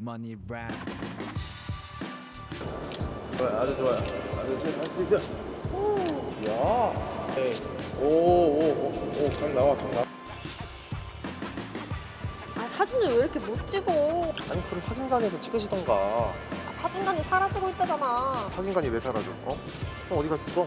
money rap. 좋아요, 아주 좋아요. 아주 지금 할수 있어. 오, 야. 네. 오, 오, 오, 오, 각 나와, 각 나와. 아 사진을 왜 이렇게 못 찍어? 아니, 그럼 사진관에서 찍으시던가. 아, 사진관이 사라지고 있다잖아. 사진관이 왜 사라져? 어? 그럼 어디 갔어?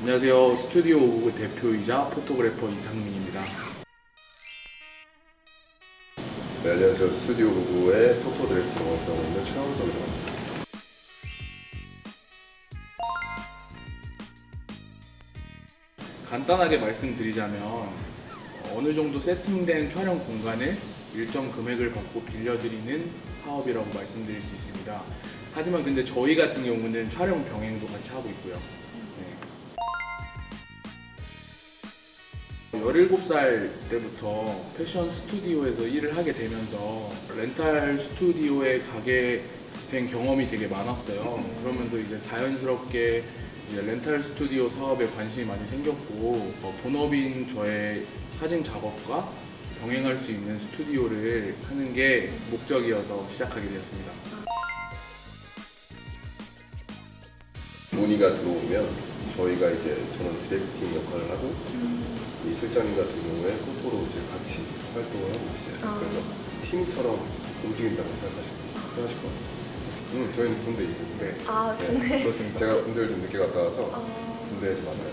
안녕하세요. 스튜디오 오브 대표이자 포토그래퍼 이상민입니다. 네, 안녕하세요. 스튜디오 부부의 포토 디렉터로 활동하고 있는 최원석이라고 합니다. 간단하게 말씀드리자면 어느 정도 세팅된 촬영 공간을 일정 금액을 받고 빌려드리는 사업이라고 말씀드릴 수 있습니다. 하지만 근데 저희 같은 경우는 촬영 병행도 같이 하고 있고요. 17살 때부터 패션 스튜디오에서 일을 하게 되면서 렌탈 스튜디오에 가게 된 경험이 되게 많았어요. 그러면서 이제 자연스럽게 이제 렌탈 스튜디오 사업에 관심이 많이 생겼고 어, 본업인 저의 사진 작업과 병행할 수 있는 스튜디오를 하는 게 목적이어서 시작하게 되었습니다. 문의가 들어오면 저희가 이제 저는 디렉팅 역할을 하고 이 실장님 같은 경우에 포토로 이제 같이 활동을 하고 있어요. 아. 그래서 팀처럼 움직인다고 생각하시면 편하실 것 같아요. 음, 저희는 군대 있는데 아 근데 그렇습니다. 제가 군대를 좀 늦게 갔다 와서 아, 군대에서 만나요.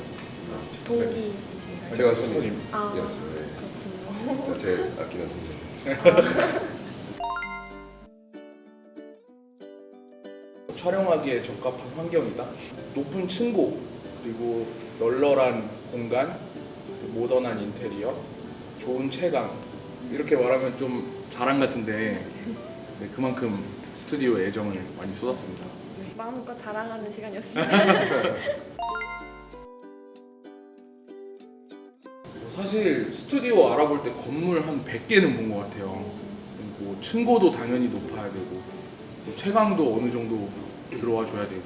동기이신가요? 제가 손님. 아 신임이었어요. 네. 그렇군요. 제가 제일 아끼는 동생. 촬영하기에 적합한 환경이다. 높은 층고 그리고 널널한 공간, 모던한 인테리어, 좋은 채광 이렇게 말하면 좀 자랑 같은데 네, 그만큼 스튜디오에 애정을 많이 쏟았습니다. 마음껏 자랑하는 시간이었습니다. 뭐 사실 스튜디오 알아볼 때 건물 한 100개는 본 것 같아요. 그리고 층고도 당연히 높아야 되고 뭐 채광도 어느 정도 들어와 줘야 되고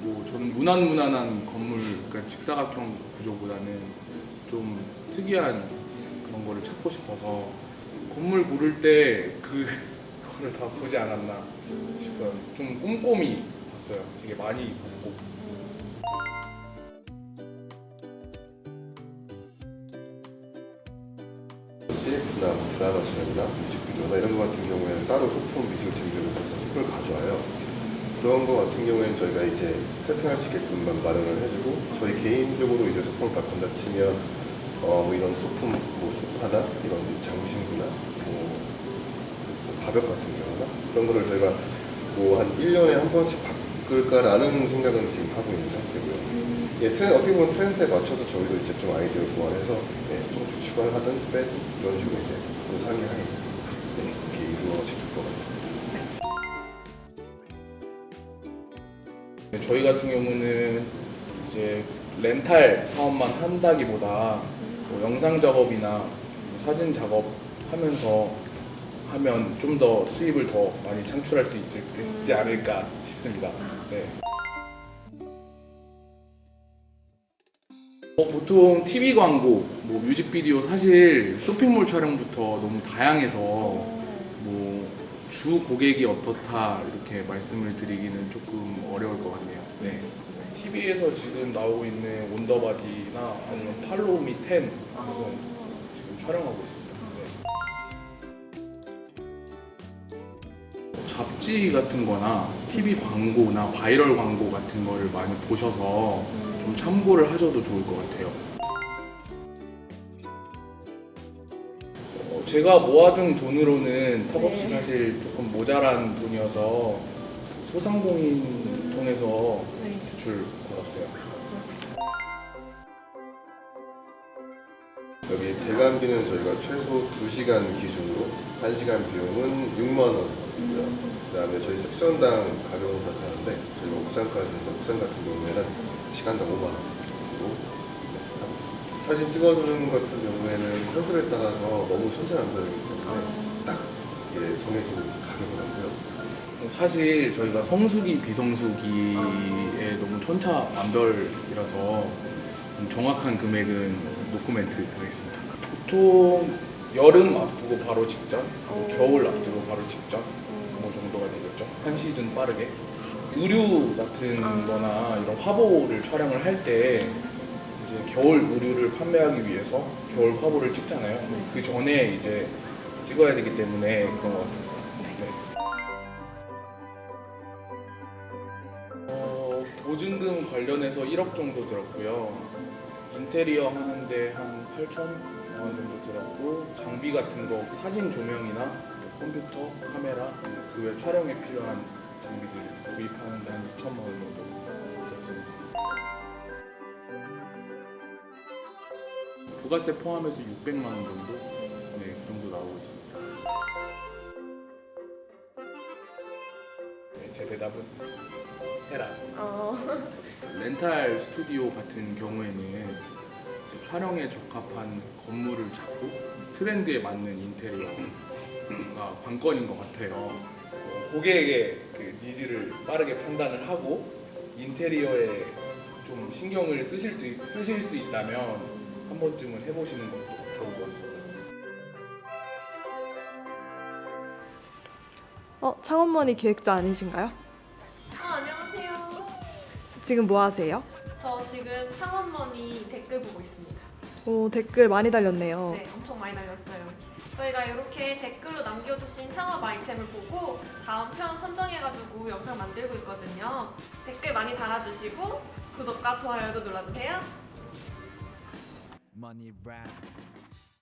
뭐 저는 무난무난한 건물 그러니까 직사각형 구조보다는 좀 특이한 그런 거를 찾고 싶어서 건물 고를 때 그거를 다 보지 않았나 싶어요. 좀 꼼꼼히 봤어요. 되게 많이 보고 CF나 뭐 드라마 촬영이나 뮤직비디오나 이런 거 같은 경우에는 따로 소품 미술팀들을 불러서 소품을 가져와요. 그런 거 같은 경우에는 저희가 이제 세팅할 수 있게끔만 마련을 해주고 저희 개인적으로 이제 소품을 바꾼다 치면 어, 뭐 이런 소품 뭐 소파나 이런 장신구나 뭐, 뭐 가벽 같은 경우나 그런 거를 저희가 뭐 한 1년에 한 번씩 바꿀까라는 생각은 지금 하고 있는 상태고요. 예, 트렌드, 어떻게 보면 트렌드에 맞춰서 저희도 이제 좀 아이디어를 보완해서 예, 좀 추가를 하든 빼든 이런 식으로 이제 서로 상의하에 저희 같은 경우는 이제 렌탈 사업만 한다기보다 뭐 영상 작업이나 뭐 사진 작업 하면서 하면 좀 더 수입을 더 많이 창출할 수 있지, 있지 않을까 싶습니다. 네. 어, 보통 TV 광고, 뭐 뮤직비디오 사실 쇼핑몰 촬영부터 너무 다양해서 뭐 주 고객이 어떻다 이렇게 말씀을 드리기는 조금 어려울 것 같네요. 네. TV에서 지금 나오고 있는 온더바디나 아니면 팔로우미 10 그래서 지금 촬영하고 있습니다. 네. 잡지 같은 거나 TV 광고나 바이럴 광고 같은 거를 많이 보셔서 좀 참고를 하셔도 좋을 것 같아요. 제가 모아둔 돈으로는 턱없이 네. 사실 조금 모자란 돈이어서 소상공인 통해서 네. 대출 받았어요. 여기 대관비는 저희가 최소 2시간 기준으로 1시간 비용은 6만 원이고요. 그다음에 저희 섹션당 가격은 다 다른데 저희가 옥상까지 있는데 옥상 같은 경우에는 시간당 5만 원으로 네, 하고 있습니다. 사진 찍어주는 것 같은 경우에는 컨셉에 따라서 너무 천차만별이기 때문에 딱 예, 정해진 가격은 없고요. 사실 저희가 성수기 비성수기에 너무 천차만별이라서 좀 정확한 금액은 노코멘트 하겠습니다. 보통 여름 앞두고 바로 직전, 뭐 겨울 앞두고 바로 직전 뭐 정도가 되겠죠. 한 시즌 빠르게. 의류 같은 거나 이런 화보를 촬영을 할때 이제 겨울 의류를 판매하기 위해서 겨울 화보를 찍잖아요. 그 전에 이제 찍어야 되기 때문에 그런 것 같습니다. 네. 어, 보증금 관련해서 1억 정도 들었고요. 인테리어 하는데 한 8천 원 정도 들었고 장비 같은 거 사진 조명이나 뭐 컴퓨터, 카메라 그 외 촬영에 필요한 장비들 구입하는데 한 2천만 원 정도 들었습니다. 부가세 포함해서 600만 원 정도 네, 그 정도 나오고 있습니다. 네, 제 대답은 해라. 어, 렌탈 스튜디오 같은 경우에는 이제 촬영에 적합한 건물을 찾고 트렌드에 맞는 인테리어가 관건인 것 같아요. 어, 고객의 그 니즈를 빠르게 판단을 하고 인테리어에 좀 신경을 쓰실, 수- 쓰실 수 있다면 한 번쯤은 해보시는 것도 좋을 것 같습니다. 어, 창원머니 기획자 아니신가요? 어, 안녕하세요. 지금 뭐 하세요? 저 지금 창원머니 댓글 보고 있습니다. 오, 댓글 많이 달렸네요. 네, 엄청 많이 달렸어요. 저희가 이렇게 댓글로 남겨주신 창업 아이템을 보고 다음 편 선정해가지고 영상 만들고 있거든요. 댓글 많이 달아주시고 구독과 좋아요도 눌러주세요. Money rap.